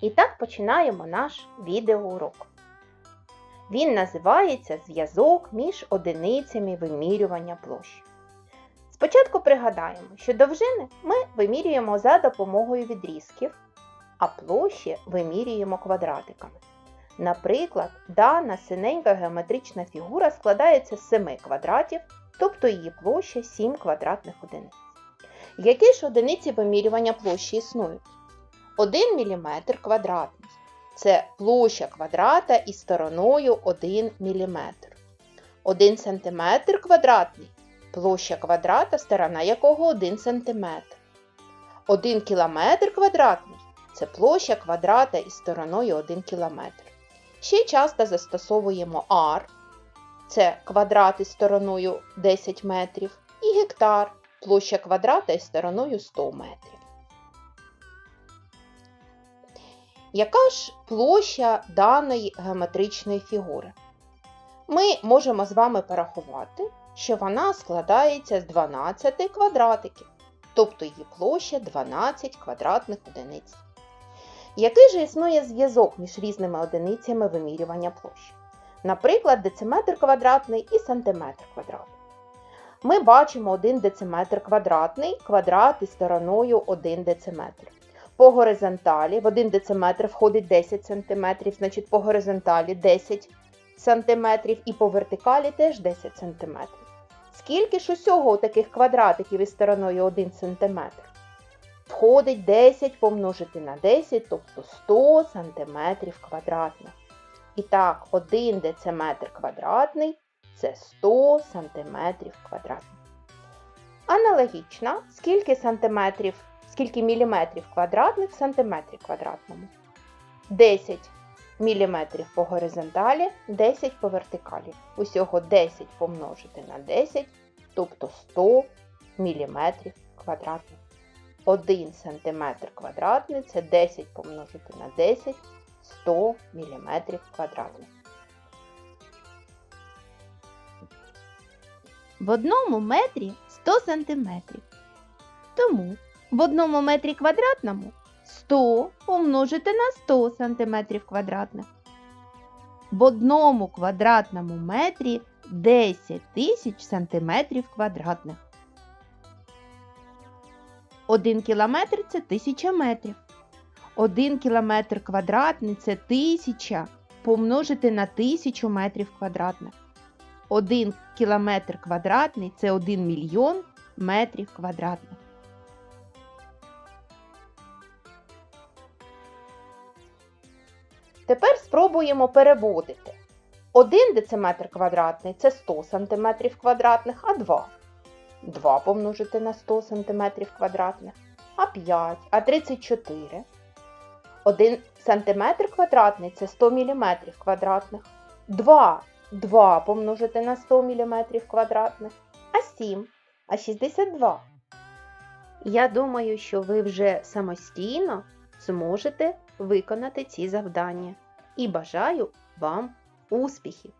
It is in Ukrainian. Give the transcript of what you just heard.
І так починаємо наш відеоурок. Він називається Зв'язок між одиницями вимірювання площі. Спочатку пригадаємо, що довжини ми вимірюємо за допомогою відрізків, а площі вимірюємо квадратиками. Наприклад, дана синенька геометрична фігура складається з 7 квадратів, тобто її площа 7 квадратних одиниць. Які ж одиниці вимірювання площі існують? 1 мм квадратний це площа квадрата із стороною 1 мм. 1 см квадратний площа квадрата, сторона якого 1 см. 1 км квадратний це площа квадрата із стороною 1 км. Ще часто застосовуємо ар, це квадрат із стороною 10 метрів, і гектар, площа квадрата із стороною 100 метрів. Яка ж площа даної геометричної фігури? Ми можемо з вами порахувати, що вона складається з 12 квадратиків, тобто її площа 12 квадратних одиниць. Який же існує зв'язок між різними одиницями вимірювання площі? Наприклад, дециметр квадратний і сантиметр квадратний. Ми бачимо 1 дециметр квадратний, квадрат із стороною 1 дециметр. По горизонталі в 1 дециметр входить 10 см, значить по горизонталі 10 см і по вертикалі теж 10 см. Скільки ж усього у таких квадратиків із стороною 1 см? Входить 10 помножити на 10, тобто 100 см квадратних. І так, 1 дециметр квадратний це 100 см квадратних. Аналогічно, скільки сантиметрів, скільки міліметрів квадратних в сантиметрі квадратному? 10 міліметрів по горизонталі, 10 по вертикалі. Усього 10 помножити на 10, тобто 100 міліметрів квадратних. 1 см квадратний це 10 помножити на 10, 100 мм квадратних. В одному метрі 100 сантиметрів. Тому в одному метрі квадратному 100 помножити на 100 сантиметрів квадратних. В одному квадратному метрі 10 тисяч сантиметрів квадратних. Один кілометр це тисяча метрів. Один кілометр квадратний це тисяча помножити на тисячу метрів квадратних. Один кілометр квадратний це 1 мільйон метрів квадратних. Тепер спробуємо переводити. 1 дециметр квадратний це 100 см квадратних, а 2. 2 помножити на 100 см квадратних, а 5, а 34. 1 см квадратний це 100 мм квадратних. 2 2 помножити на 100 мм квадратних, а 7, а 62. Я думаю, що ви вже самостійно зможете виконати ці завдання. І бажаю вам успіхів!